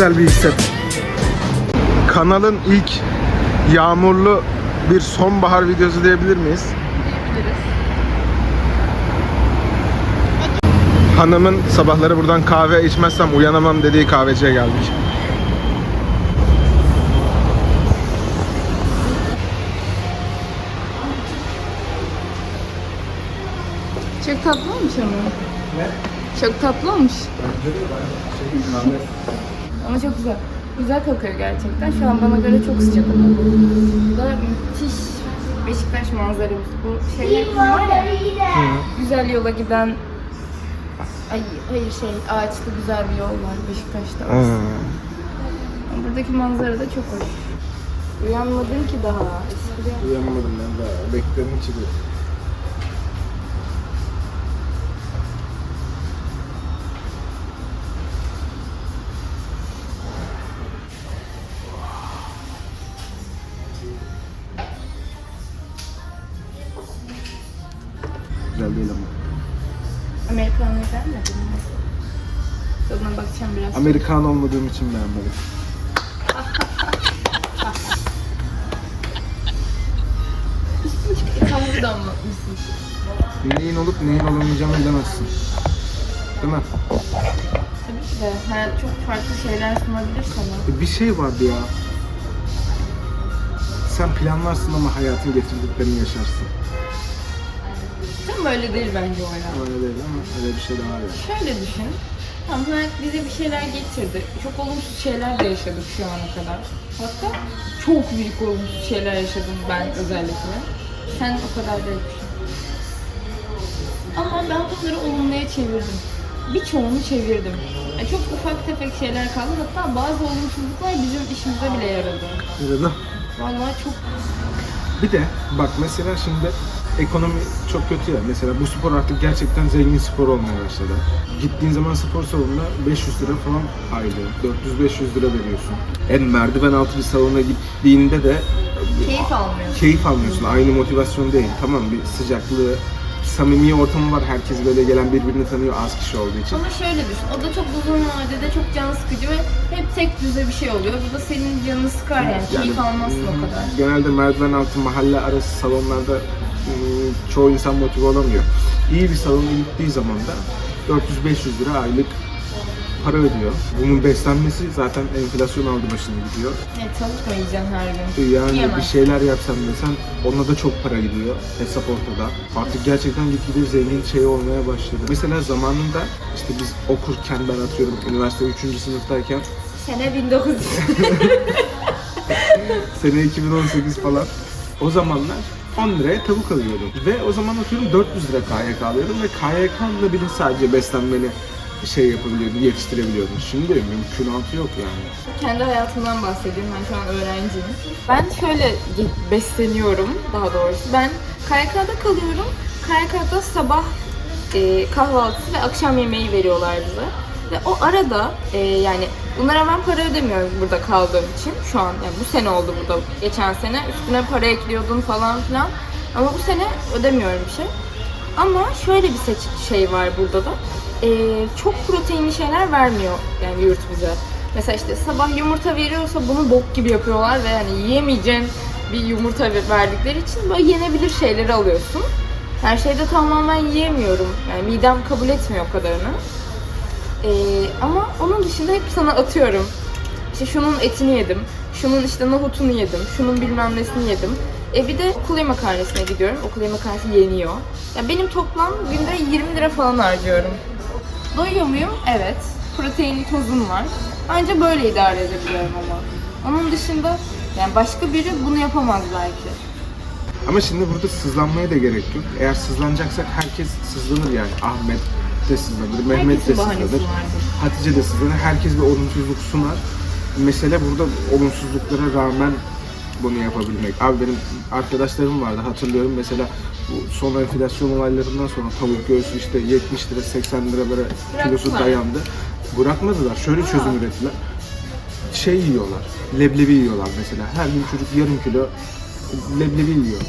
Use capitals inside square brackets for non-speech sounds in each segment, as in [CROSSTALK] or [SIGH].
güzel bir hisset. Kanalın ilk yağmurlu bir sonbahar videosu diyebilir miyiz? Hanımın sabahları buradan kahve içmezsem uyanamam dediği kahveciye geldik. Çok tatlı olmuş ama. Çok tatlı olmuş. Ama çok güzel. Güzel kokuyor gerçekten. Şu an bana göre çok sıcak ama. Burada müthiş Beşiktaş manzaramız. Bu şeyler var ya. Güzel yola giden Ay hayır şey ağaçlı güzel bir yol var Beşiktaş'ta. Buradaki manzara da çok hoş. Uyanmadın ki daha. Eskiden. Uyanmadım ben daha. Beklerim içinde. Amerikan olmadığım için beğenmedim. Hamuru da anlatmışsın. [LAUGHS] Neyin olup neyin olamayacağını bilemezsin. Değil mi? Tabii ki de hayat çok farklı şeyler sunabilir sana. E, Bir şey vardı ya. Sen planlarsın ama hayatın getirdiklerini yaşarsın. Tam böyle değil bence o hayat. Öyle değil ama öyle bir şey de var ya. Şöyle düşün. Tamam hayat bize bir şeyler getirdi. Çok olumsuz şeyler de yaşadık şu ana kadar. Hatta çok büyük olumsuz şeyler yaşadım ben özellikle. Sen o kadar değil. Ama ben bunları olumluya çevirdim. Birçoğunu çevirdim. Yani çok ufak tefek şeyler kaldı. Hatta bazı olumsuzluklar bizim işimize bile yaradı. De. Vallahi çok Bir de bak mesela şimdi ekonomi çok kötü ya. Mesela bu spor artık gerçekten zengin spor olmaya başladı. Gittiğin zaman spor salonuna 500 lira falan aylığı. 400-500 lira veriyorsun. En merdiven altı bir salona gittiğinde de keyif almıyorsun. keyif almıyorsun. Aynı motivasyon değil. Tamam bir sıcaklığı, samimi ortamı var. Herkes böyle gelen birbirini tanıyor az kişi olduğu için. Ama şöyle düşün, o da çok uzun vadede çok can sıkıcı ve hep tek düze bir şey oluyor. Bu da senin canını sıkar yani, keyif almazsın o kadar. Genelde merdiven altı mahalle arası salonlarda çoğu insan motive olamıyor. İyi bir salona gittiği zaman da 400-500 lira aylık para ödüyor. Bunun beslenmesi zaten enflasyon aldı başını gidiyor. Evet, çalışmayacaksın her gün. Yani Yiyemez. bir şeyler yapsan desen ona da çok para gidiyor. Hesap ortada. Artık gerçekten gitgide zengin şey olmaya başladı. Mesela zamanında işte biz okurken ben atıyorum üniversite 3. sınıftayken Sene 1900. [LAUGHS] sene 2018 falan o zamanlar 10 liraya tavuk alıyordum. Ve o zaman atıyorum 400 lira KYK alıyordum ve KYK'la bile sadece beslenmeni şey yapabiliyordum, yetiştirebiliyordum. Şimdi mümkünatı yok yani. Kendi hayatımdan bahsedeyim, ben şu an öğrenciyim. Ben şöyle besleniyorum daha doğrusu. Ben KYK'da kalıyorum. KYK'da sabah e, kahvaltısı ve akşam yemeği veriyorlar bize. Ve o arada e, yani bunlara ben para ödemiyorum burada kaldığım için. Şu an yani bu sene oldu burada. Geçen sene üstüne para ekliyordun falan filan. Ama bu sene ödemiyorum bir şey. Ama şöyle bir seç şey var burada da. Ee, çok proteinli şeyler vermiyor yani yurt bize. Mesela işte sabah yumurta veriyorsa bunu bok gibi yapıyorlar ve yani yiyemeyeceğin bir yumurta ver- verdikleri için böyle yenebilir şeyleri alıyorsun. Her şeyde tamamen yiyemiyorum. Yani midem kabul etmiyor o kadarını. Ee, ama onun dışında hep sana atıyorum. İşte şunun etini yedim, şunun işte nohutunu yedim, şunun bilmem nesini yedim. E bir de okul yemekhanesine gidiyorum. Okul yemekhanesi yeniyor. Ya benim toplam günde 20 lira falan harcıyorum. Doyuyor muyum? Evet. Protein tozum var. Anca böyle idare edebiliyorum ama. Onun dışında yani başka biri bunu yapamaz belki. Ama şimdi burada sızlanmaya da gerek yok. Eğer sızlanacaksak herkes sızlanır yani. Ahmet de sızlanır, Mehmet de vardır. Hatice de sızlanır. Herkes bir olumsuzluk sunar. Mesele burada olumsuzluklara rağmen bunu yapabilmek. Abi benim arkadaşlarım vardı hatırlıyorum mesela bu son enflasyon olaylarından sonra tavuk göğsü işte 70 lira 80 lira böyle kilosu dayandı. Bırakmadılar. Şöyle çözüm ürettiler. Şey yiyorlar. Leblebi yiyorlar mesela. Her gün çocuk yarım kilo leblebi yiyor.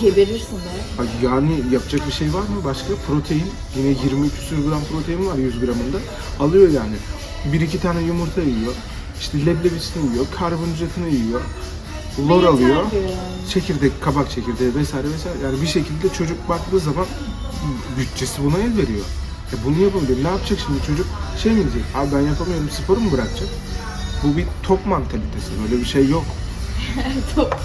Geberirsin be. Ha, Yani yapacak bir şey var mı başka? Protein, yine 20 küsur gram protein var 100 gramında. Alıyor yani. Bir iki tane yumurta yiyor. işte leblebisini yiyor, karbonhidratını yiyor, lor Yeter alıyor, diyor yani. çekirdek, kabak çekirdeği vesaire vesaire. Yani bir şekilde çocuk baktığı zaman bütçesi buna el veriyor. E bunu yapabilir. Ne yapacak şimdi çocuk? Şey mi diyecek? Abi ben yapamıyorum, sporu mu bırakacak? Bu bir top mantalitesi. Böyle bir şey yok. [LAUGHS] Top,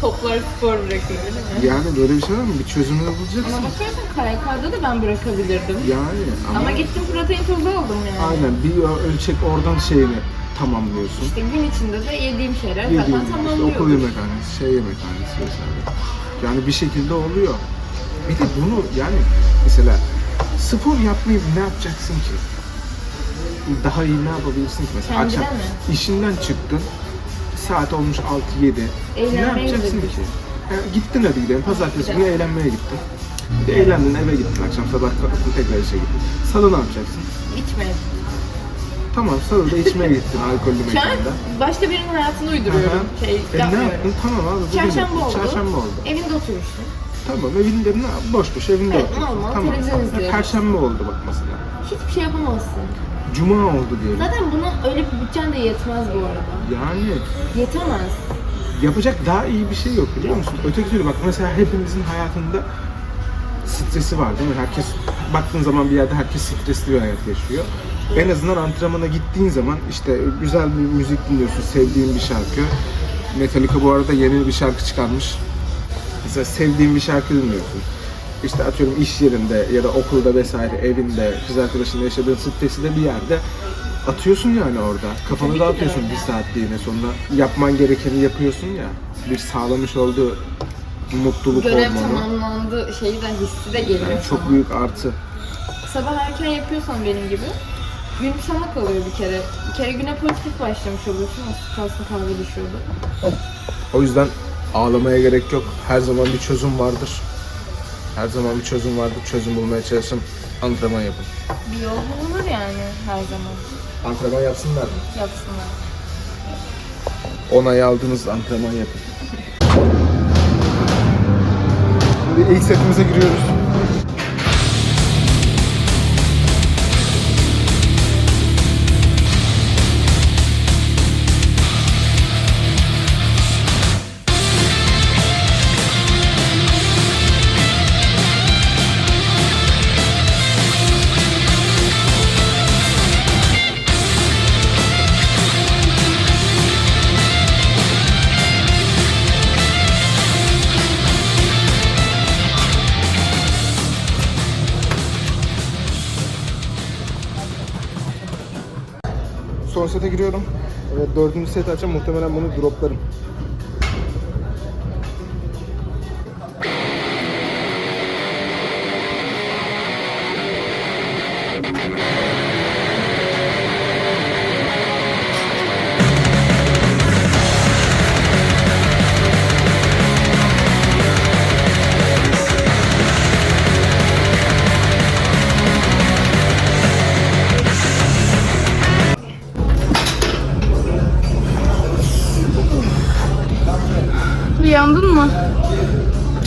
toplar spor bırakıyor değil mi? Yani böyle bir şey var mı? Bir çözümünü bulacaksın. Ama bakarsan KYK'da da ben bırakabilirdim. Yani ama, Ama gittim protein tozu aldım yani. aynen bir ölçek oradan şeyini tamamlıyorsun. İşte gün içinde de yediğim şeyler Yediğin, zaten işte tamamlıyor. okul yemekhanesi, şey yemekhanesi vesaire. Yani bir şekilde oluyor. Bir de bunu yani mesela spor yapmayıp ne yapacaksın ki? Daha iyi ne yapabilirsin ki? Mesela Kendine mi? işinden çıktın, saat olmuş 6-7. Ne Eğlenmeye yapacaksın gidelim. ki? Yani gittin hadi gidelim, pazartesi günü eğlenmeye gittin. Bir de eğlendin, eve gittin akşam sabah kalktın tekrar işe gittin. Salı ne yapacaksın? İçme. Tamam salıda içmeye gittin alkollü Şu an mekanda. başka birinin hayatını uyduruyorum. Aha. Şey, E ne yapmıyorum. yaptın? Tamam abi. bugün Çarşamba oldu. Çarşamba oldu. Evinde oturmuşsun. Tamam evinde ne? Boş boş evinde Evet, otur. normal, Tamam. televizyon izliyoruz. Perşembe oldu bak mesela. Hiçbir şey yapamazsın. Cuma oldu diyelim. Zaten buna öyle bir bütçen de yetmez bu arada. Yani Yetemez. yapacak daha iyi bir şey yok biliyor musun? Öteki türlü bak mesela hepimizin hayatında stresi var değil mi? Herkes baktığın zaman bir yerde herkes stresli bir hayat yaşıyor. En azından antrenmana gittiğin zaman işte güzel bir müzik dinliyorsun, sevdiğin bir şarkı. Metallica bu arada yeni bir şarkı çıkarmış. Mesela sevdiğin bir şarkı dinliyorsun. İşte atıyorum iş yerinde ya da okulda vesaire evinde kız arkadaşınla yaşadığın stresi de bir yerde atıyorsun yani orada. Kafanı Tabii dağıtıyorsun bir saatliğine sonra yapman gerekeni yapıyorsun ya. Bir sağlamış olduğu mutluluk Görev hormonu. tamamlandı şeyi de hissi de geliyor Yani çok sana. büyük artı. Sabah erken yapıyorsan benim gibi gün sana kalıyor bir kere. Bir kere güne pozitif başlamış oluyorsun. O kalsın kahve düşüyordu. O yüzden ağlamaya gerek yok. Her zaman bir çözüm vardır. Her zaman bir çözüm vardır. Çözüm bulmaya çalışın. Antrenman yapın. Bir yol bulunur yani her zaman. Antrenman yapsınlar mı? Yapsınlar. Onayı aldığınız antrenman yapın. Şimdi ilk setimize giriyoruz. Sete giriyorum. Evet, dördüncü set açacağım. Muhtemelen bunu droplarım.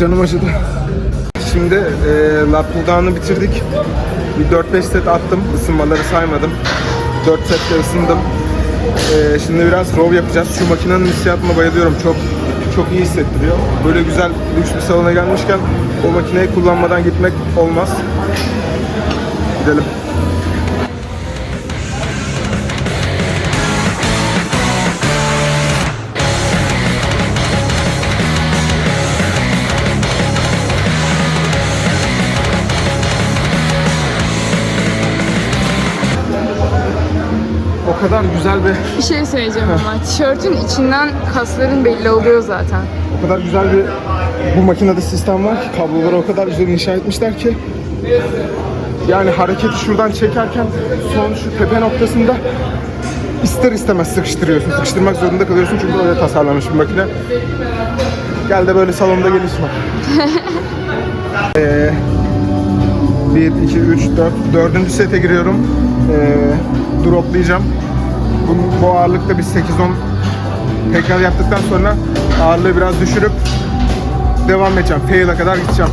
Canım acıdı. Şimdi e, lap pulldown'ı bitirdik. Bir 4-5 set attım. Isınmaları saymadım. 4 sette ısındım. E, şimdi biraz row yapacağız. Şu makinenin hissiyatına bayılıyorum. Çok çok iyi hissettiriyor. Böyle güzel lüks bir salona gelmişken o makineyi kullanmadan gitmek olmaz. Gidelim. Kadar güzel ve Bir şey söyleyeceğim ama tişörtün içinden kasların belli oluyor zaten. O kadar güzel bir bu makinede sistem var ki kabloları o kadar güzel inşa etmişler ki yani hareketi şuradan çekerken son şu tepe noktasında ister istemez sıkıştırıyorsun. Sıkıştırmak zorunda kalıyorsun çünkü öyle tasarlanmış bir makine. Gel de böyle salonda gelişme. [LAUGHS] ee, 1, 2, 3, 4. Dördüncü sete giriyorum. Ee, droplayacağım. Bu, bu ağırlıkta bir 8-10 tekrar yaptıktan sonra ağırlığı biraz düşürüp devam edeceğim. Fail'e kadar gideceğim.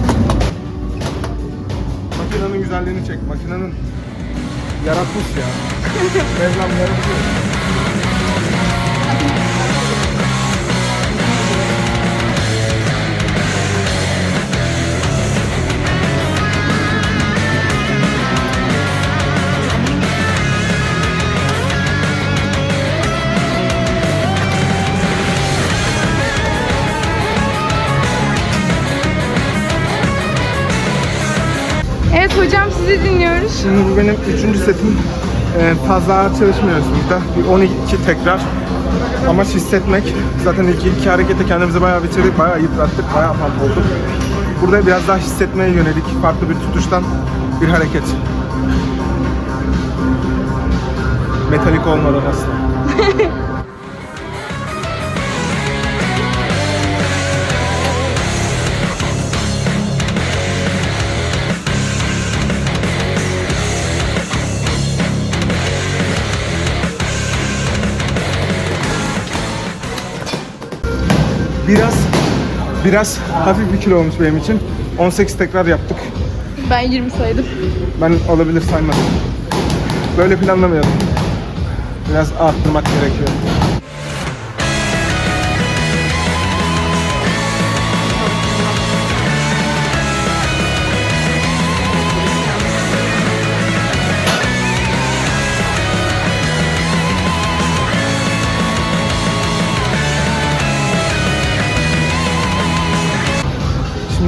Makinenin güzelliğini çek. Makinenin yaratmış ya. [LAUGHS] Mevlam yaratıyor. Hocam sizi dinliyoruz. Şimdi bu benim üçüncü setim. Ee, fazla ağır çalışmıyoruz burada. Bir 12 tekrar. Amaç hissetmek. Zaten ilk iki harekette kendimizi bayağı bitirdik, bayağı yıprattık, bayağı pump olduk. Burada biraz daha hissetmeye yönelik farklı bir tutuştan bir hareket. Metalik olmadan asla. [LAUGHS] Biraz biraz hafif bir kilo olmuş benim için. 18 tekrar yaptık. Ben 20 saydım. Ben olabilir saymadım. Böyle planlamayalım. Biraz arttırmak gerekiyor.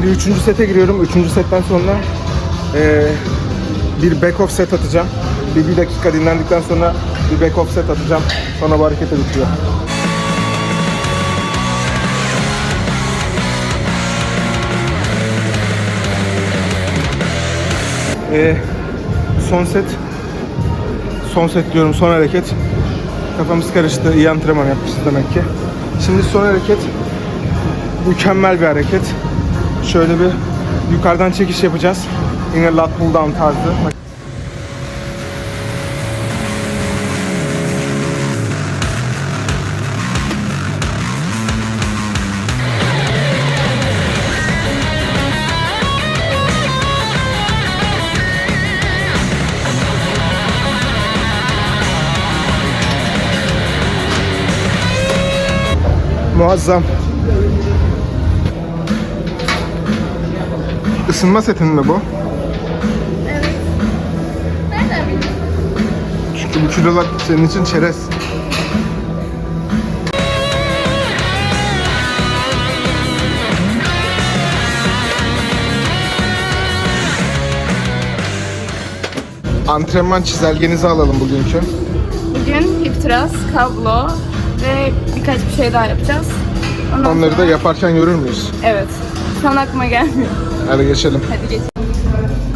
Şimdi üçüncü sete giriyorum. Üçüncü setten sonra eee, bir back off set atacağım. Bir, bir dakika dinlendikten sonra bir back off set atacağım. Sonra bu harekete bitiyor. Eee, son set son set diyorum son hareket kafamız karıştı iyi antrenman yapmışız demek ki şimdi son hareket mükemmel bir hareket şöyle bir yukarıdan çekiş yapacağız. Yine lat pull down tarzı. Muazzam. Isınma setin mi bu? Nereden bildin? Çünkü bu kilolar senin için çerez. Antrenman çizelgenizi alalım bugünkü. Bugün hip thrust, kablo ve birkaç bir şey daha yapacağız. Ondan Onları da sonra- yaparken görür müyüz? Evet. Şu an aklıma gelmiyor. Hadi geçelim. Hadi geçelim.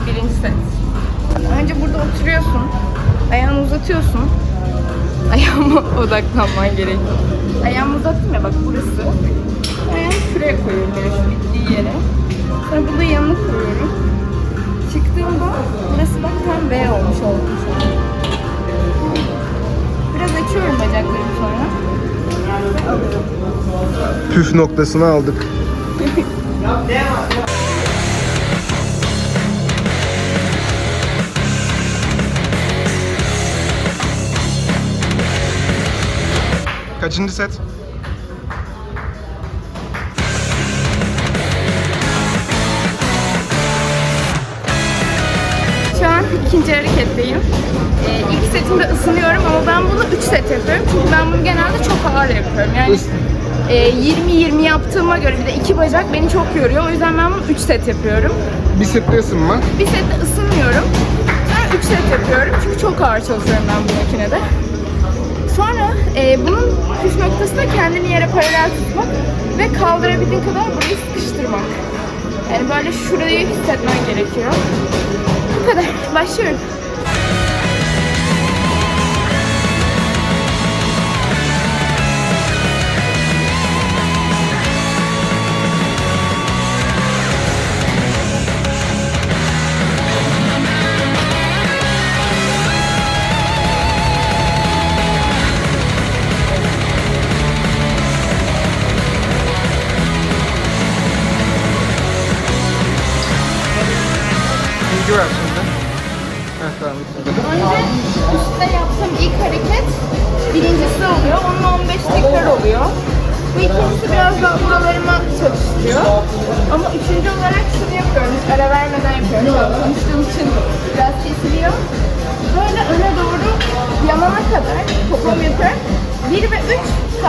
Birinci set. Önce burada oturuyorsun. Ayağını uzatıyorsun. [LAUGHS] Ayağıma odaklanman gerekiyor. Ayağımı uzattım ya bak burası. Ayağımı şuraya koyuyorum yani şu bittiği yere. Sonra burada yanına koyuyorum. Çıktığımda burası bak tam V olmuş an. Biraz açıyorum bacaklarımı sonra. Püf noktasını aldık. [LAUGHS] Kaçıncı set? Şu an ikinci hareketteyim. Ee, ilk setimde ısınıyorum ama ben bunu 3 set yapıyorum. Çünkü ben bunu genelde çok ağır yapıyorum. Yani e, 20-20 yaptığıma göre bir de iki bacak beni çok yoruyor. O yüzden ben bunu 3 set yapıyorum. Bir sette ısınma. Bir sette ısınmıyorum. Sonra 3 set yapıyorum. Çünkü çok ağır çalışıyorum ben bu makinede. Sonra e, bunun püf noktası da kendini yere paralel tutmak ve kaldırabildiğin kadar burayı sıkıştırmak. Yani böyle şurayı hissetmen gerekiyor. Bu kadar. Başlıyorum.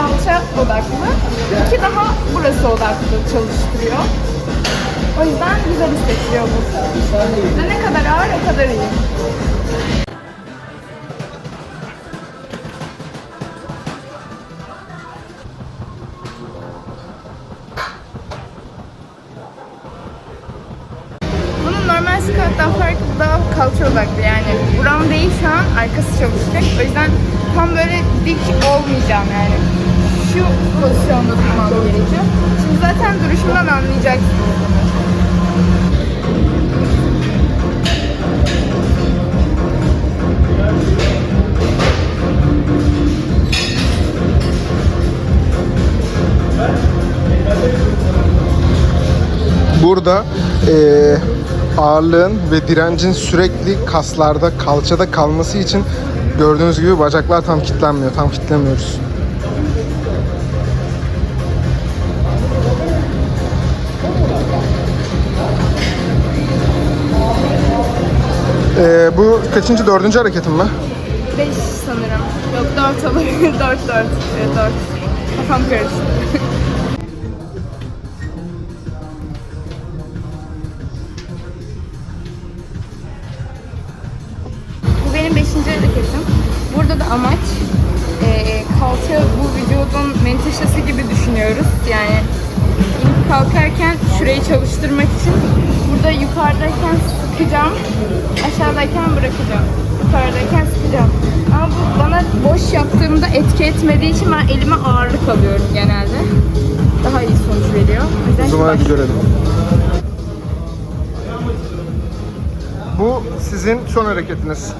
Kalça odaklı. 2 daha burası odaklı çalıştırıyor. O yüzden güzel hissettiriyor bu. Ve ne kadar ağır o kadar iyi. Normal scout'tan farkı bu daha kalça odaklı yani. Buram değil şu an arkası çalışacak. O yüzden tam böyle dik olmayacağım yani. Şu pozisyonda durmam gerekiyor. Şimdi zaten duruşumdan anlayacaksınız. Burada eee, ağırlığın ve direncin sürekli kaslarda, kalçada kalması için gördüğünüz gibi bacaklar tam kilitlenmiyor, tam kilitlemiyoruz. Eee, bu kaçıncı, dördüncü hareketim mi? 5 sanırım. Yok 4 olur. 4 4. Evet 4. Kafam karıştı. [LAUGHS] Bu benim 5. hareketim. Burada da amaç eee kalça bu vücudun menteşesi gibi düşünüyoruz. Yani kalkarken şurayı çalıştırmak için burada yukarıdayken sıkacağım, aşağıdayken bırakacağım. Yukarıdayken sıkacağım. Ama bu bana boş yaptığımda etki etmediği için ben elime ağırlık alıyorum genelde. Daha iyi sonuç veriyor. O yüzden O zaman hadi görelim. Bu sizin son hareketiniz.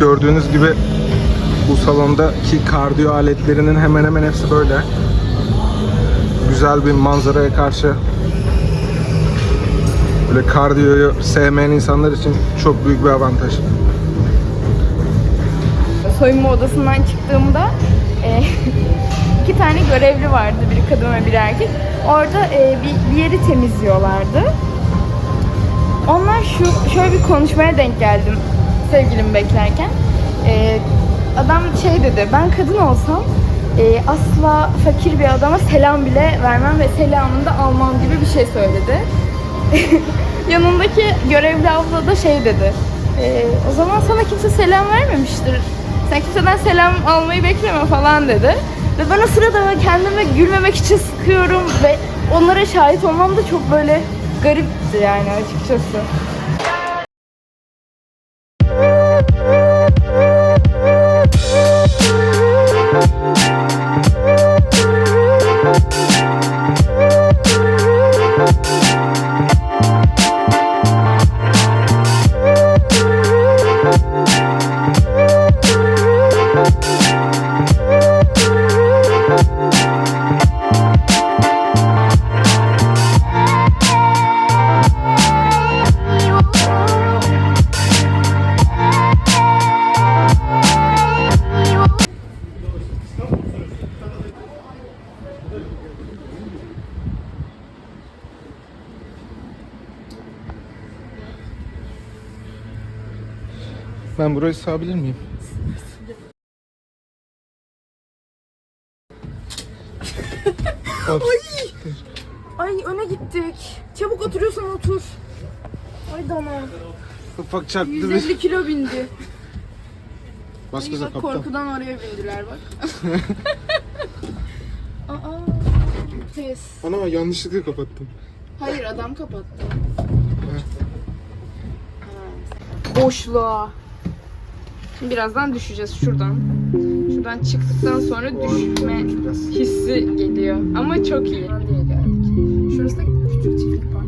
Gördüğünüz gibi bu salondaki kardiyo aletlerinin hemen hemen hepsi böyle. Güzel bir manzaraya karşı böyle kardiyoyu sevmeyen insanlar için çok büyük bir avantaj. soyunma odasından çıktığımda e, [LAUGHS] iki tane görevli vardı. Biri kadın ve biri erkek. Orada e, bir, bir yeri temizliyorlardı. Onlar şu şöyle bir konuşmaya denk geldim sevgilimi beklerken. E, adam şey dedi, ben kadın olsam e, asla fakir bir adama selam bile vermem ve selamını da almam gibi bir şey söyledi. [LAUGHS] Yanındaki görevli abla da şey dedi. "Ee, o zaman sana kimse selam vermemiştir. Sen kimseden selam almayı bekleme falan dedi. Ve ben o sırada kendime gülmemek için sıkıyorum ve onlara şahit olmam da çok böyle garipti yani açıkçası. Ben burayı sığabilir miyim? [LAUGHS] Ay. Ay öne gittik. Çabuk oturuyorsan otur. Ay dana. Ufak çarptı bir. 150 kilo bindi. Bas gaza Bak kaptan. korkudan oraya bindiler bak. [LAUGHS] [LAUGHS] Aa, pes. Ana yanlışlıkla kapattım. Hayır adam kapattı. Boşluğa. Şimdi birazdan düşeceğiz şuradan. Şuradan çıktıktan sonra düşme hissi geliyor. Ama çok iyi. Şurası da küçük çiftlik park.